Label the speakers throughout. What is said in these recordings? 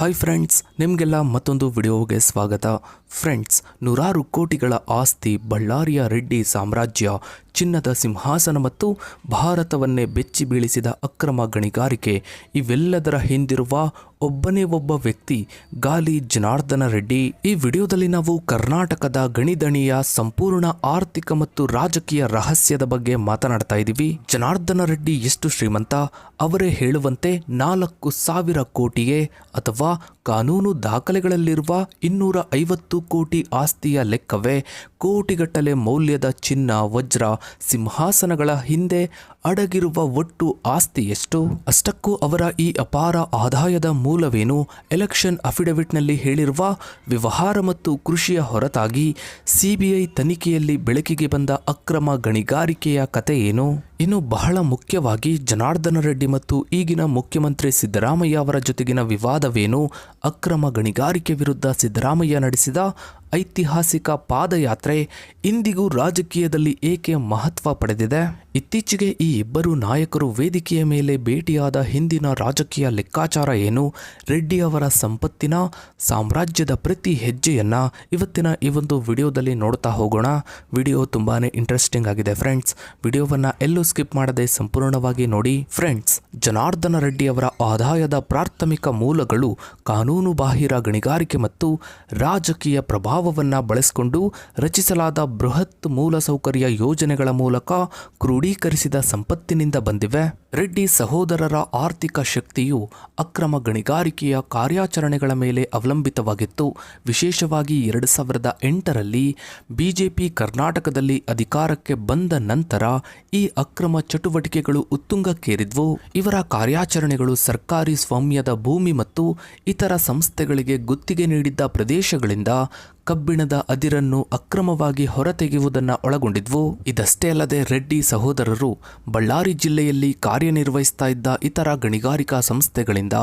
Speaker 1: Hi friends ನಿಮಗೆಲ್ಲ ಮತ್ತೊಂದು ವಿಡಿಯೋಗೆ ಸ್ವಾಗತ. ಫ್ರೆಂಡ್ಸ್ ನೂರಾರು ಕೋಟಿಗಳ ಆಸ್ತಿ ಬಳ್ಳಾರಿಯ ರೆಡ್ಡಿ ಸಾಮ್ರಾಜ್ಯ ಚಿನ್ನದ ಸಿಂಹಾಸನ ಮತ್ತು ಭಾರತವನ್ನೇ ಬೆಚ್ಚಿ ಬೀಳಿಸಿದ ಅಕ್ರಮ ಗಣಿಗಾರಿಕೆ, ಇವೆಲ್ಲದರ ಹಿಂದಿರುವ ಒಬ್ಬನೇ ಒಬ್ಬ ವ್ಯಕ್ತಿ ಗಾಲಿ ಜನಾರ್ದನ ರೆಡ್ಡಿ. ಈ ವಿಡಿಯೋದಲ್ಲಿ ನಾವು ಕರ್ನಾಟಕದ ಗಣಿದಣಿಯ ಸಂಪೂರ್ಣ ಆರ್ಥಿಕ ಮತ್ತು ರಾಜಕೀಯ ರಹಸ್ಯದ ಬಗ್ಗೆ ಮಾತನಾಡ್ತಾ ಇದ್ದೀವಿ. ಜನಾರ್ದನ ರೆಡ್ಡಿ ಎಷ್ಟು ಶ್ರೀಮಂತ? ಅವರೇ ಹೇಳುವಂತೆ ನಾಲ್ಕು ಸಾವಿರ ಕೋಟಿಯೇ ಅಥವಾ ಕಾನೂನು ದಾಖಲೆಗಳಲ್ಲಿರುವ ಇನ್ನೂರ ಐವತ್ತು ಕೋಟಿ ಆಸ್ತಿಯ ಲೆಕ್ಕವೇ ಕೋಟಿಗಟ್ಟಲೆ ಮೌಲ್ಯದ ಚಿನ್ನ, ವಜ್ರ ಸಿಂಹಾಸನಗಳ ಹಿಂದೆ ಅಡಗಿರುವ ಒಟ್ಟು ಆಸ್ತಿ ಎಷ್ಟು? ಅಷ್ಟಕ್ಕೂ ಅವರ ಈ ಅಪಾರ ಆದಾಯದ ಮೂಲವೇನು? ಎಲೆಕ್ಷನ್ ಅಫಿಡವಿಟ್ನಲ್ಲಿ ಹೇಳಿರುವ ವ್ಯವಹಾರ ಮತ್ತು ಕೃಷಿಯ ಹೊರತಾಗಿ ಸಿಬಿಐ ತನಿಖೆಯಲ್ಲಿ ಬೆಳಕಿಗೆ ಬಂದ ಅಕ್ರಮ ಗಣಿಗಾರಿಕೆಯ ಕತೆ ಏನು? ಇನ್ನು ಬಹಳ ಮುಖ್ಯವಾಗಿ ಜನಾರ್ದನ ರೆಡ್ಡಿ ಮತ್ತು ಈಗಿನ ಮುಖ್ಯಮಂತ್ರಿ ಸಿದ್ದರಾಮಯ್ಯ ಅವರ ಜೊತೆಗಿನ ವಿವಾದವೇನು? ಅಕ್ರಮ ಗಣಿಗಾರಿಕೆ ವಿರುದ್ಧ ಸಿದ್ದರಾಮಯ್ಯ ನಡೆಸಿದ ಐತಿಹಾಸಿಕ ಪಾದಯಾತ್ರೆ ಇಂದಿಗೂ ರಾಜಕೀಯದಲ್ಲಿ ಏಕೆ ಮಹತ್ವ ಪಡೆದಿದೆ? ಇತ್ತೀಚೆಗೆ ಈ ಇಬ್ಬರು ನಾಯಕರು ವೇದಿಕೆಯ ಮೇಲೆ ಭೇಟಿಯಾದ ಹಿಂದಿನ ರಾಜಕೀಯ ಲೆಕ್ಕಾಚಾರ ಏನು? ರೆಡ್ಡಿ ಅವರ ಸಂಪತ್ತಿನ ಸಾಮ್ರಾಜ್ಯದ ಪ್ರತಿ ಹೆಜ್ಜೆಯನ್ನ ಇವತ್ತಿನ ಈ ಒಂದು ವಿಡಿಯೋದಲ್ಲಿ ನೋಡ್ತಾ ಹೋಗೋಣ. ವಿಡಿಯೋ ತುಂಬಾನೇ ಇಂಟ್ರೆಸ್ಟಿಂಗ್ ಆಗಿದೆ ಫ್ರೆಂಡ್ಸ್ ವಿಡಿಯೋವನ್ನ ಎಲ್ಲೂ ಸ್ಕಿಪ್ ಮಾಡದೆ ಸಂಪೂರ್ಣವಾಗಿ ನೋಡಿ ಫ್ರೆಂಡ್ಸ್ ಜನಾರ್ದನ ರೆಡ್ಡಿ ಅವರ ಆದಾಯದ ಪ್ರಾಥಮಿಕ ಮೂಲಗಳು ಕಾನೂನು ಬಾಹಿರ ಗಣಿಗಾರಿಕೆ ಮತ್ತು ರಾಜಕೀಯ ಪ್ರಭಾವವನ್ನ ಬಳಸಿಕೊಂಡು ರಚಿಸಲಾದ ಬೃಹತ್ ಮೂಲಸೌಕರ್ಯ ಯೋಜನೆಗಳ ಮೂಲಕ ಕ್ರೋಢೀಕರಿಸಿದ ಸಂಪತ್ತಿನಿಂದ ಬಂದಿವೆ. ರೆಡ್ಡಿ ಸಹೋದರರ ಆರ್ಥಿಕ ಶಕ್ತಿಯು ಅಕ್ರಮ ಗಣಿಗಾರಿಕೆಯ ಕಾರ್ಯಾಚರಣೆಗಳ ಮೇಲೆ ಅವಲಂಬಿತವಾಗಿತ್ತು. ವಿಶೇಷವಾಗಿ ಎರಡು ಸಾವಿರದ ಎಂಟರಲ್ಲಿ ಬಿಜೆಪಿ ಕರ್ನಾಟಕದಲ್ಲಿ ಅಧಿಕಾರಕ್ಕೆ ಬಂದ ನಂತರ ಈ ಅಕ್ರಮ ಚಟುವಟಿಕೆಗಳು ಉತ್ತುಂಗಕ್ಕೇರಿದ್ವು. ಇವರ ಕಾರ್ಯಾಚರಣೆಗಳು ಸರ್ಕಾರಿ ಸ್ವಾಮ್ಯದ ಭೂಮಿ ಮತ್ತು ಇತರ ಸಂಸ್ಥೆಗಳಿಗೆ ಗುತ್ತಿಗೆ ನೀಡಿದ್ದ ಪ್ರದೇಶಗಳಿಂದ ಕಬ್ಬಿಣದ ಅದಿರನ್ನು ಅಕ್ರಮವಾಗಿ ಹೊರತೆಗೆಯುವುದನ್ನು ಒಳಗೊಂಡಿದ್ವು. ಇದಷ್ಟೇ ಅಲ್ಲದೆ ರೆಡ್ಡಿ ಸಹೋದರರು ಬಳ್ಳಾರಿ ಜಿಲ್ಲೆಯಲ್ಲಿ ಕಾರ್ಯನಿರ್ವಹಿಸ್ತಾ ಇದ್ದ ಇತರ ಗಣಿಗಾರಿಕಾ ಸಂಸ್ಥೆಗಳಿಂದ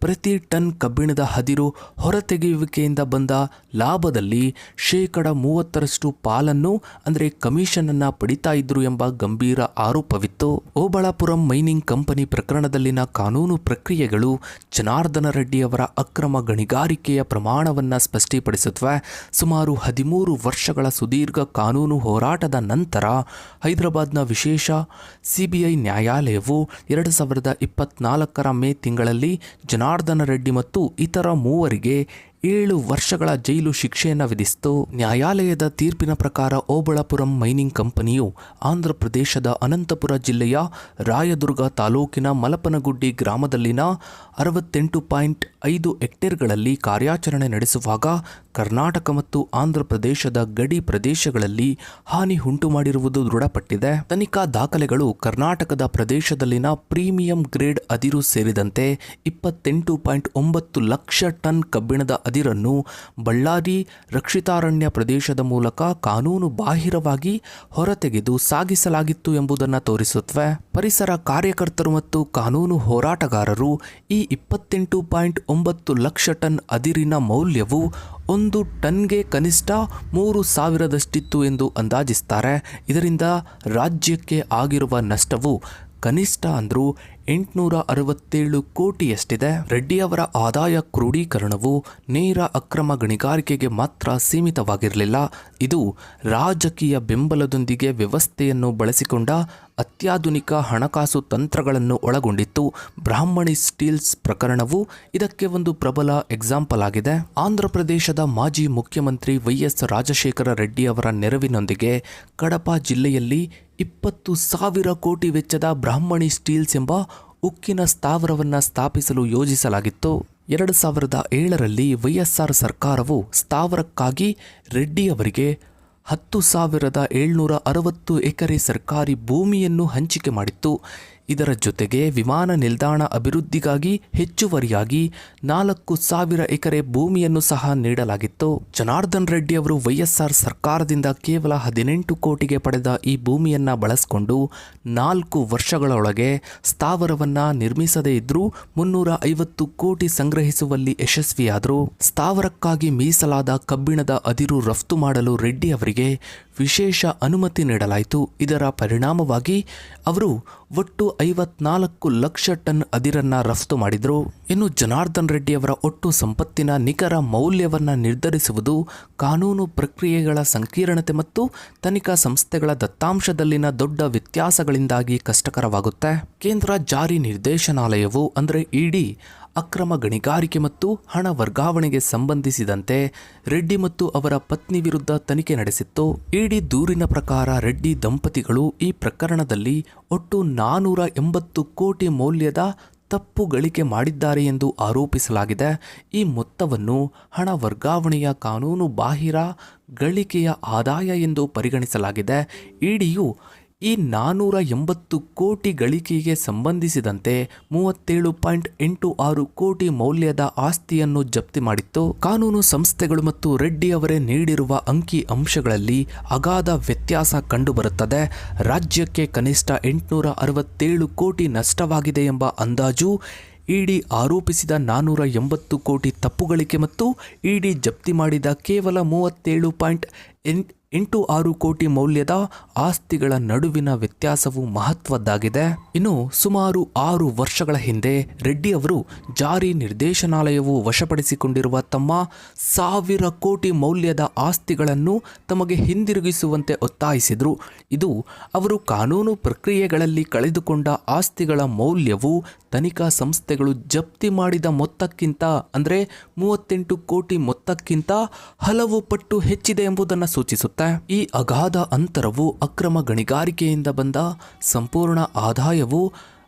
Speaker 1: ಪ್ರತಿ ಟನ್ ಕಬ್ಬಿಣದ ಹದಿರು ಹೊರತೆಗೆಯುವಿಕೆಯಿಂದ ಬಂದ ಲಾಭದಲ್ಲಿ ಶೇಕಡ ಮೂವತ್ತರಷ್ಟು ಪಾಲನ್ನು, ಅಂದರೆ ಕಮಿಷನ್ ಅನ್ನ ಪಡಿತಾ ಇದ್ರು ಎಂಬ ಗಂಭೀರ ಆರೋಪವಿತ್ತು. ಓಬಳಾಪುರಂ ಮೈನಿಂಗ್ ಕಂಪನಿ ಪ್ರಕರಣದಲ್ಲಿನ ಕಾನೂನು ಪ್ರಕ್ರಿಯೆಗಳು ಜನಾರ್ದನ ರೆಡ್ಡಿ ಅವರ ಅಕ್ರಮ ಗಣಿಗಾರಿಕೆಯ ಪ್ರಮಾಣವನ್ನು ಸ್ಪಷ್ಟೀಪಡಿಸುತ್ತವೆ ಸುಮಾರು ಹದಿಮೂರು ವರ್ಷಗಳ ಸುದೀರ್ಘ ಕಾನೂನು ಹೋರಾಟದ ನಂತರ ಹೈದರಾಬಾದ್ನ ವಿಶೇಷ ಸಿಬಿಐ ನ್ಯಾಯಾಲಯವು ಎರಡು ಸಾವಿರದ ಇಪ್ಪತ್ನಾಲ್ಕರ ಮೇ ತಿಂಗಳಲ್ಲಿ ಜನಾರ್ದನ ರೆಡ್ಡಿ ಮತ್ತು ಇತರ ಮೂವರಿಗೆ ಏಳು ವರ್ಷಗಳ ಜೈಲು ಶಿಕ್ಷೆಯನ್ನು ವಿಧಿಸಿತು. ನ್ಯಾಯಾಲಯದ ತೀರ್ಪಿನ ಪ್ರಕಾರ ಓಬಳಾಪುರಂ ಮೈನಿಂಗ್ ಕಂಪನಿಯು ಆಂಧ್ರಪ್ರದೇಶದ ಅನಂತಪುರ ಜಿಲ್ಲೆಯ ರಾಯದುರ್ಗ ತಾಲೂಕಿನ ಮಲಪನಗುಡ್ಡಿ ಗ್ರಾಮದಲ್ಲಿನ ಅರವತ್ತೆಂಟು ಪಾಯಿಂಟ್ ಐದು ಹೆಕ್ಟೇರ್ಗಳಲ್ಲಿ ಕಾರ್ಯಾಚರಣೆ ನಡೆಸುವಾಗ ಕರ್ನಾಟಕ ಮತ್ತು ಆಂಧ್ರಪ್ರದೇಶದ ಗಡಿ ಪ್ರದೇಶಗಳಲ್ಲಿ ಹಾನಿ ಉಂಟು ಮಾಡಿರುವುದು ದೃಢಪಟ್ಟಿದೆ. ತನಿಖಾ ದಾಖಲೆಗಳು ಕರ್ನಾಟಕದ ಪ್ರದೇಶದಲ್ಲಿನ ಪ್ರೀಮಿಯಂ ಗ್ರೇಡ್ ಅದಿರು ಸೇರಿದಂತೆ ಇಪ್ಪತ್ತೆಂಟು ಪಾಯಿಂಟ್ ಒಂಬತ್ತು ಲಕ್ಷ ಟನ್ ಕಬ್ಬಿಣದ ಅದಿರನ್ನು ಬಳ್ಳಾರಿ ರಕ್ಷಿತಾರಣ್ಯ ಪ್ರದೇಶದ ಮೂಲಕ ಕಾನೂನು ಬಾಹಿರವಾಗಿ ಹೊರತೆಗೆದು ಸಾಗಿಸಲಾಗಿತ್ತು ಎಂಬುದನ್ನು ತೋರಿಸುತ್ತವೆ ಪರಿಸರ ಕಾರ್ಯಕರ್ತರು ಮತ್ತು ಕಾನೂನು ಹೋರಾಟಗಾರರು ಈ ಇಪ್ಪತ್ತೆಂಟು ಪಾಯಿಂಟ್ ಒಂಬತ್ತು ಲಕ್ಷ ಟನ್ ಅದಿರಿನ ಮೌಲ್ಯವು ಒಂದು ಟನ್ಗೆ ಕನಿಷ್ಠ ಮೂರು ಸಾವಿರದಷ್ಟಿತ್ತು ಎಂದು ಅಂದಾಜಿಸ್ತಾರೆ. ಇದರಿಂದ ರಾಜ್ಯಕ್ಕೆ ಆಗಿರುವ ನಷ್ಟವು ಕನಿಷ್ಠ ಅಂದರೂ ಎಂಟುನೂರ ಅರವತ್ತೇಳು ಕೋಟಿಯಷ್ಟಿದೆ. ರೆಡ್ಡಿ ಅವರ ಆದಾಯ ಕ್ರೋಢೀಕರಣವು ನೇರ ಅಕ್ರಮ ಗಣಿಗಾರಿಕೆಗೆ ಮಾತ್ರ ಸೀಮಿತವಾಗಿರಲಿಲ್ಲ. ಇದು ರಾಜಕೀಯ ಬೆಂಬಲದೊಂದಿಗೆ ವ್ಯವಸ್ಥೆಯನ್ನು ಬಳಸಿಕೊಂಡ ಅತ್ಯಾಧುನಿಕ ಹಣಕಾಸು ತಂತ್ರಗಳನ್ನು ಒಳಗೊಂಡಿತ್ತು. ಬ್ರಾಹ್ಮಣಿ ಸ್ಟೀಲ್ಸ್ ಪ್ರಕರಣವು ಇದಕ್ಕೆ ಒಂದು ಪ್ರಬಲ ಎಕ್ಸಾಂಪಲ್ ಆಗಿದೆ. ಆಂಧ್ರ ಪ್ರದೇಶದ ಮಾಜಿ ಮುಖ್ಯಮಂತ್ರಿ ವೈ ಎಸ್ ರಾಜಶೇಖರ ರೆಡ್ಡಿ ಅವರ ನೆರವಿನೊಂದಿಗೆ ಕಡಪ ಜಿಲ್ಲೆಯಲ್ಲಿ ಇಪ್ಪತ್ತು ಸಾವಿರ ಕೋಟಿ ವೆಚ್ಚದ ಬ್ರಾಹ್ಮಣಿ ಸ್ಟೀಲ್ಸ್ ಎಂಬ ಉಕ್ಕಿನ ಸ್ಥಾವರವನ್ನು ಸ್ಥಾಪಿಸಲು ಯೋಜಿಸಲಾಗಿತ್ತು. ಎರಡು ಸಾವಿರದ ಏಳರಲ್ಲಿ ವೈಎಸ್ಆರ್ ಸರ್ಕಾರವು ಸ್ಥಾವರಕ್ಕಾಗಿ ರೆಡ್ಡಿ ಅವರಿಗೆ ಹತ್ತು ಸಾವಿರದ ಏಳ್ನೂರ ಅರವತ್ತು ಎಕರೆ ಸರ್ಕಾರಿ ಭೂಮಿಯನ್ನು ಹಂಚಿಕೆ ಮಾಡಿತ್ತು. ಇದರ ಜೊತೆಗೆ ವಿಮಾನ ನಿಲ್ದಾಣ ಅಭಿವೃದ್ಧಿಗಾಗಿ ಹೆಚ್ಚುವರಿಯಾಗಿ ನಾಲ್ಕು ಸಾವಿರ ಎಕರೆ ಭೂಮಿಯನ್ನು ಸಹ ನೀಡಲಾಗಿತ್ತು. ಜನಾರ್ದನ್ ರೆಡ್ಡಿ ಅವರು ವೈಎಸ್ಆರ್ ಸರ್ಕಾರದಿಂದ ಕೇವಲ ಹದಿನೆಂಟು ಕೋಟಿಗೆ ಪಡೆದ ಈ ಭೂಮಿಯನ್ನ ಬಳಸಿಕೊಂಡು ನಾಲ್ಕು ವರ್ಷಗಳೊಳಗೆ ಸ್ಥಾವರವನ್ನ ನಿರ್ಮಿಸದೇ ಇದ್ರೂ ಮುನ್ನೂರ ಐವತ್ತು ಕೋಟಿ ಸಂಗ್ರಹಿಸುವಲ್ಲಿ ಯಶಸ್ವಿಯಾದರು. ಸ್ಥಾವರಕ್ಕಾಗಿ ಮೀಸಲಾದ ಕಬ್ಬಿಣದ ಅದಿರು ರಫ್ತು ಮಾಡಲು ರೆಡ್ಡಿ ಅವರಿಗೆ ವಿಶೇಷ ಅನುಮತಿ ನೀಡಲಾಯಿತು. ಇದರ ಪರಿಣಾಮವಾಗಿ ಅವರು ಒಟ್ಟು ಐವತ್ನಾಲ್ಕು ಲಕ್ಷ ಟನ್ ಅದಿರನ್ನ ರಫ್ತು ಮಾಡಿದರು. ಇನ್ನು ಜನಾರ್ದನ್ ರೆಡ್ಡಿಯವರ ಒಟ್ಟು ಸಂಪತ್ತಿನ ನಿಖರ ಮೌಲ್ಯವನ್ನು ನಿರ್ಧರಿಸುವುದು ಕಾನೂನು ಪ್ರಕ್ರಿಯೆಗಳ ಸಂಕೀರ್ಣತೆ ಮತ್ತು ತನಿಖಾ ಸಂಸ್ಥೆಗಳ ದತ್ತಾಂಶದಲ್ಲಿನ ದೊಡ್ಡ ವ್ಯತ್ಯಾಸಗಳಿಂದಾಗಿ ಕಷ್ಟಕರವಾಗುತ್ತೆ. ಕೇಂದ್ರ ಜಾರಿ ನಿರ್ದೇಶನಾಲಯವು, ಅಂದರೆ ಇಡಿ ಅಕ್ರಮ ಗಣಿಗಾರಿಕೆ ಮತ್ತು ಹಣ ವರ್ಗಾವಣೆಗೆ ಸಂಬಂಧಿಸಿದಂತೆ ರೆಡ್ಡಿ ಮತ್ತು ಅವರ ಪತ್ನಿ ವಿರುದ್ಧ ತನಿಖೆ ನಡೆಸಿತ್ತು. ಇಡಿ ದೂರಿನ ಪ್ರಕಾರ ರೆಡ್ಡಿ ದಂಪತಿಗಳು ಈ ಪ್ರಕರಣದಲ್ಲಿ ಒಟ್ಟು ನಾನೂರ ಎಂಬತ್ತು ಕೋಟಿ ಮೌಲ್ಯದ ತಪ್ಪು ಗಳಿಕೆ ಮಾಡಿದ್ದಾರೆ ಎಂದು ಆರೋಪಿಸಲಾಗಿದೆ. ಈ ಮೊತ್ತವನ್ನು ಹಣ ವರ್ಗಾವಣೆಯ ಕಾನೂನು ಬಾಹಿರ ಗಳಿಕೆಯ ಆದಾಯ ಎಂದು ಪರಿಗಣಿಸಲಾಗಿದೆ. ಇಡಿಯು ಈ ನಾನೂರ ಎಂಬತ್ತು ಕೋಟಿ ಗಳಿಕೆಗೆ ಸಂಬಂಧಿಸಿದಂತೆ ಮೂವತ್ತೇಳು ಪಾಯಿಂಟ್ ಎಂಟು ಆರು ಕೋಟಿ ಮೌಲ್ಯದ ಆಸ್ತಿಯನ್ನು ಜಪ್ತಿ ಮಾಡಿತ್ತು. ಕಾನೂನು ಸಂಸ್ಥೆಗಳು ಮತ್ತು ರೆಡ್ಡಿ ಅವರೇ ನೀಡಿರುವ ಅಂಕಿ ಅಂಶಗಳಲ್ಲಿ ಅಗಾಧ ವ್ಯತ್ಯಾಸ ಕಂಡುಬರುತ್ತದೆ. ರಾಜ್ಯಕ್ಕೆ ಕನಿಷ್ಠ ಎಂಟುನೂರ ಅರವತ್ತೇಳು ಕೋಟಿ ನಷ್ಟವಾಗಿದೆ ಎಂಬ ಅಂದಾಜು, ಇಡಿ ಆರೋಪಿಸಿದ ನಾನೂರ ಎಂಬತ್ತು ಕೋಟಿ ತಪ್ಪುಗಳಿಕೆ ಮತ್ತು ಇಡಿ ಜಪ್ತಿ ಮಾಡಿದ ಕೇವಲ ಮೂವತ್ತೇಳು ಪಾಯಿಂಟ್ ಎಂಟ್ ಆರು ಕೋಟಿ ಮೌಲ್ಯದ ಆಸ್ತಿಗಳ ನಡುವಿನ ವ್ಯತ್ಯಾಸವು ಮಹತ್ವದ್ದಾಗಿದೆ. ಇನ್ನು ಸುಮಾರು ಆರು ವರ್ಷಗಳ ಹಿಂದೆ ರೆಡ್ಡಿ ಅವರು ಜಾರಿ ನಿರ್ದೇಶನಾಲಯವು ವಶಪಡಿಸಿಕೊಂಡಿರುವ ತಮ್ಮ ಸಾವಿರ ಕೋಟಿ ಮೌಲ್ಯದ ಆಸ್ತಿಗಳನ್ನು ತಮಗೆ ಹಿಂದಿರುಗಿಸುವಂತೆ ಒತ್ತಾಯಿಸಿದರು. ಇದು ಅವರು ಕಾನೂನು ಪ್ರಕ್ರಿಯೆಗಳಲ್ಲಿ ಕಳೆದುಕೊಂಡ ಆಸ್ತಿಗಳ ಮೌಲ್ಯವು ತನಿಖಾ ಸಂಸ್ಥೆಗಳು ಜಪ್ತಿ ಮಾಡಿದ ಮೊತ್ತಕ್ಕಿಂತ, ಅಂದರೆ ಮೂವತ್ತೆಂಟು ಕೋಟಿ ಮೊತ್ತಕ್ಕಿಂತ ಹಲವು ಪಟ್ಟು ಹೆಚ್ಚಿದೆ ಎಂಬುದನ್ನು ಸೂಚಿಸುತ್ತೆ, ಈ ಅಗಾಧ ಅಂತರವು ಅಕ್ರಮ ಗಣಿಗಾರಿಕೆಯಿಂದ ಬಂದ ಸಂಪೂರ್ಣ ಆದಾಯವು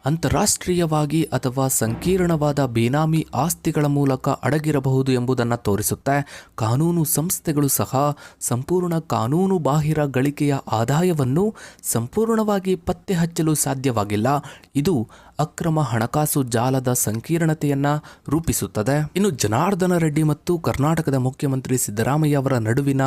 Speaker 1: ಅಂತಾರಾಷ್ಟ್ರೀಯವಾಗಿ ಅಥವಾ ಸಂಕೀರ್ಣವಾದ ಬೇನಾಮಿ ಆಸ್ತಿಗಳ ಮೂಲಕ ಅಡಗಿರಬಹುದು ಎಂಬುದನ್ನು ತೋರಿಸುತ್ತೆ, ಕಾನೂನು ಸಂಸ್ಥೆಗಳು ಸಹ ಸಂಪೂರ್ಣ ಕಾನೂನು ಬಾಹಿರ ಗಳಿಕೆಯ ಆದಾಯವನ್ನು ಸಂಪೂರ್ಣವಾಗಿ ಪತ್ತೆ ಹಚ್ಚಲು ಸಾಧ್ಯವಾಗಿಲ್ಲ. ಇದು ಅಕ್ರಮ ಹಣಕಾಸು ಜಾಲದ ಸಂಕೀರ್ಣತೆಯನ್ನ ರೂಪಿಸುತ್ತದೆ. ಇನ್ನು ಜನಾರ್ದನ ರೆಡ್ಡಿ ಮತ್ತು ಕರ್ನಾಟಕದ ಮುಖ್ಯಮಂತ್ರಿ ಸಿದ್ದರಾಮಯ್ಯ ಅವರ ನಡುವಿನ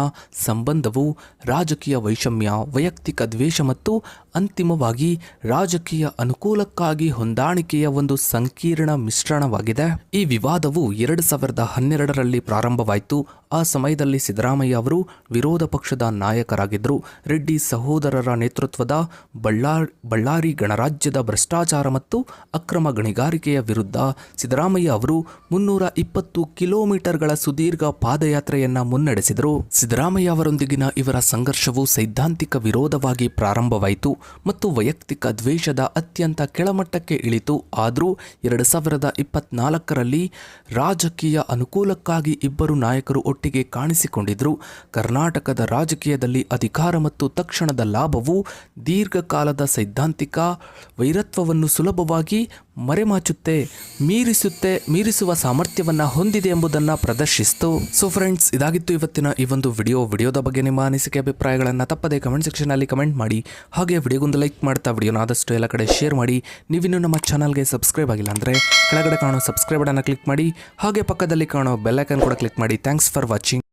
Speaker 1: ಸಂಬಂಧವು ರಾಜಕೀಯ ವೈಷಮ್ಯ, ವೈಯಕ್ತಿಕ ದ್ವೇಷ ಮತ್ತು ಅಂತಿಮವಾಗಿ ರಾಜಕೀಯ ಅನುಕೂಲಕ್ಕಾಗಿ ಹೊಂದಾಣಿಕೆಯ ಒಂದು ಸಂಕೀರ್ಣ ಮಿಶ್ರಣವಾಗಿದೆ. ಈ ವಿವಾದವು ಎರಡು ಸಾವಿರದ ಹನ್ನೆರಡರಲ್ಲಿ ಪ್ರಾರಂಭವಾಯಿತು. ಆ ಸಮಯದಲ್ಲಿ ಸಿದ್ದರಾಮಯ್ಯ ಅವರು ವಿರೋಧ ಪಕ್ಷದ ನಾಯಕರಾಗಿದ್ದರು. ರೆಡ್ಡಿ ಸಹೋದರರ ನೇತೃತ್ವದ ಬಳ್ಳಾರ್ ಬಳ್ಳಾರಿ ಗಣರಾಜ್ಯದ ಭ್ರಷ್ಟಾಚಾರ ಮತ್ತು ಅಕ್ರಮ ಗಣಿಗಾರಿಕೆಯ ವಿರುದ್ಧ ಸಿದ್ದರಾಮಯ್ಯ ಅವರು ಮುನ್ನೂರ ಇಪ್ಪತ್ತು ಕಿಲೋಮೀಟರ್ಗಳ ಸುದೀರ್ಘ ಪಾದಯಾತ್ರೆಯನ್ನ ಮುನ್ನಡೆಸಿದರು. ಸಿದ್ದರಾಮಯ್ಯ ಅವರೊಂದಿಗಿನ ಇವರ ಸಂಘರ್ಷವು ಸೈದ್ಧಾಂತಿಕ ವಿರೋಧವಾಗಿ ಪ್ರಾರಂಭವಾಯಿತು ಮತ್ತು ವೈಯಕ್ತಿಕ ದ್ವೇಷದ ಅತ್ಯಂತ ಕೆಳಮಟ್ಟಕ್ಕೆ ಇಳಿತು. ಆದರೂ ಎರಡು ಸಾವಿರದ ಇಪ್ಪತ್ನಾಲ್ಕರಲ್ಲಿ ರಾಜಕೀಯ ಅನುಕೂಲಕ್ಕಾಗಿ ಇಬ್ಬರು ನಾಯಕರು ಒಟ್ಟಿಗೆ ಕಾಣಿಸಿಕೊಂಡಿದ್ರು. ಕರ್ನಾಟಕದ ರಾಜಕೀಯದಲ್ಲಿ ಅಧಿಕಾರ ಮತ್ತು ತಕ್ಷಣದ ಲಾಭವು ದೀರ್ಘಕಾಲದ ಸೈದ್ಧಾಂತಿಕ ವೈರತ್ವವನ್ನು ಸುಲಭವಾಗಿ ಮರೆಮಾಚುತ್ತೆ, ಮೀರಿಸುತ್ತೆ, ಮೀರಿಸುವ ಸಾಮರ್ಥ್ಯವನ್ನ ಹೊಂದಿದೆ ಎಂಬುದನ್ನು ಪ್ರದರ್ಶಿಸಿತು. ಸೊ ಫ್ರೆಂಡ್ಸ್ ಇದಾಗಿತ್ತು ಇವತ್ತಿನ ಈ ಒಂದು ವಿಡಿಯೋ. ವಿಡಿಯೋದ ಬಗ್ಗೆ ನಿಮ್ಮ ಅನಿಸಿಕೆ, ಅಭಿಪ್ರಾಯಗಳನ್ನು ತಪ್ಪದೆ ಕಮೆಂಟ್ ಸೆಕ್ಷನಲ್ಲಿ ಕಮೆಂಟ್ ಮಾಡಿ. ಹಾಗೆ ವಿಡಿಯೋಗೊಂದು ಲೈಕ್ ಮಾಡ್ತಾ ವಿಡಿಯೋನ ಆದಷ್ಟು ಎಲ್ಲ ಕಡೆ ಶೇರ್ ಮಾಡಿ. ನೀವಿನ್ನೂ ನಮ್ಮ ಚಾನಲ್ಗೆ ಸಬ್ಸ್ಕ್ರೈಬ್ ಆಗಿಲ್ಲ ಅಂದರೆ ಕೆಳಗಡೆ ಕಾಣೋ ಸಬ್ಸ್ಕ್ರೈಬ್ ಬಟನ್ನ ಕ್ಲಿಕ್ ಮಾಡಿ. ಹಾಗೆ ಪಕ್ಕದಲ್ಲಿ ಕಾಣೋ ಬೆಲ್ಲೈಕನ್ ಕೂಡ ಕ್ಲಿಕ್ ಮಾಡಿ. Thanks for watching